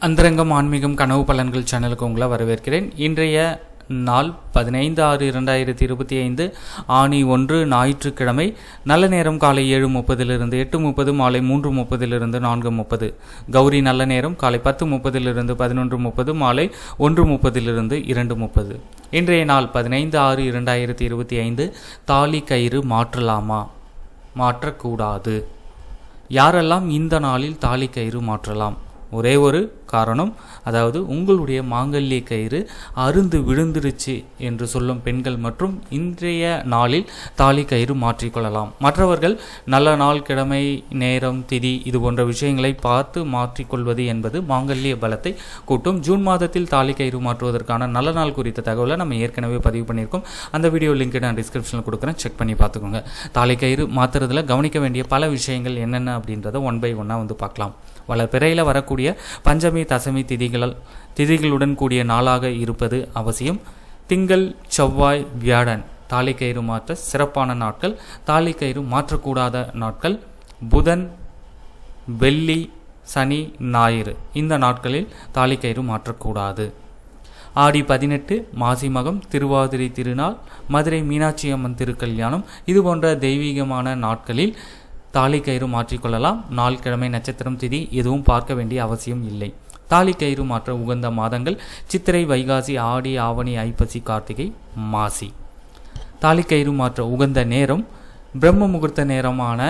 அந்தரங்கம் ஆன்மீகம் கனவு பலன்கள் சேனலுக்கு உங்களை வரவேற்கிறேன். இன்றைய நாள் பதினைந்து ஆறு இரண்டாயிரத்தி இருபத்தி ஐந்து. ஆணி ஒன்று ஞாயிற்றுக்கிழமை. நல்ல நேரம் காலை ஏழு முப்பதிலிருந்து எட்டு முப்பது மாலை மூன்று முப்பதிலிருந்து நான்கு முப்பது. கௌரி நல்ல நேரம் காலை பத்து முப்பதிலிருந்து பதினொன்று முப்பது மாலை ஒன்று முப்பதிலிருந்து இரண்டு முப்பது. இன்றைய நாள் பதினைந்து ஆறு இரண்டாயிரத்தி இருபத்தி ஐந்து. தாலி கயிறு மாற்றலாமா? மாற்றக்கூடாது. யாரெல்லாம் இந்த நாளில் தாலி கயிறு மாற்றலாம்? ஒரே ஒரு காரணம் அதாவது உங்களுடைய மாங்கல்ய கயிறு அருந்து விழுந்துருச்சு என்று சொல்லும் பெண்கள் மற்றும் இன்றைய நாளில் தாலி கயிறு மாற்றிக்கொள்ளலாம். மற்றவர்கள் நல்ல நாள் கிழமை நேரம் திதி இது போன்ற விஷயங்களை பார்த்து மாற்றிக்கொள்வது என்பது மாங்கல்ய பலத்தை கூட்டும். ஜூன் மாதத்தில் தாலி கயிறு மாற்றுவதற்கான நல்ல நாள் குறித்த தகவலை நம்ம ஏற்கனவே பதிவு பண்ணியிருக்கோம். அந்த வீடியோ லிங்க் நான் டிஸ்கிரிப்ஷனில் கொடுக்குறேன். செக் பண்ணி பார்த்துக்கோங்க. தாலி கயிறு மாற்றுறதுல கவனிக்க வேண்டிய பல விஷயங்கள் என்னென்ன அப்படின்றத ஒன் பை ஒன்னாக வந்து பார்க்கலாம். வளர்பிறையில் வரக்கூடிய பஞ்சமி தசமி திதிகளால் திதிகளுடன் கூடிய நாளாக இருப்பது அவசியம். திங்கள் செவ்வாய் வியாழன் தாலி கயிறு மாற்ற சிறப்பான நாட்கள் தாலிக்கயிறு மாற்றக்கூடாத நாட்கள். புதன் வெள்ளி சனி ஞாயிறு இந்த நாட்களில் தாலிக்கயிறு மாற்றக்கூடாது. ஆடி பதினெட்டு மாசி மகம் திருவாதிரை திருநாள் மதுரை மீனாட்சி அம்மன் திருக்கல்யாணம் இது போன்ற தெய்வீகமான நாட்களில் தாலிக்கயிறு மாற்றிக்கொள்ளலாம். நாள் கிழமை நட்சத்திரம் திதி எதுவும் பார்க்க வேண்டிய அவசியம் இல்லை. தாலி கயிறு மாற்ற உகந்த மாதங்கள். சித்திரை வைகாசி ஆடி ஆவணி ஐப்பசி கார்த்திகை மாசி. தாலி கயிறு மாற்ற உகந்த நேரம். பிரம்ம முகூர்த்த நேரமான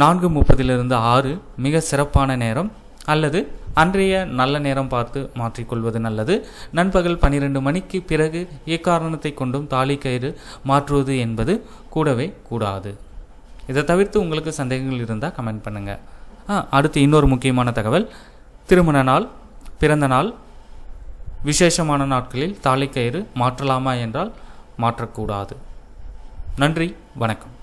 நான்கு முப்பதிலிருந்து ஆறு மிக சிறப்பான நேரம். அல்லது அன்றைய நல்ல நேரம் பார்த்து மாற்றிக்கொள்வது நல்லது. நண்பகல் பன்னிரெண்டு மணிக்கு பிறகு எக்காரணத்தை கொண்டும் தாலி கயிறு மாற்றுவது என்பது கூடவே கூடாது. இதை தவிர்த்து உங்களுக்கு சந்தேகங்கள் இருந்தால் கமெண்ட் பண்ணுங்கள் அடுத்து இன்னொரு முக்கியமான தகவல். திருமண நாள் பிறந்த நாள் விசேஷமான நாட்களில் தாலிக்கயிறு மாற்றலாமா என்றால் மாற்றக்கூடாது. நன்றி வணக்கம்.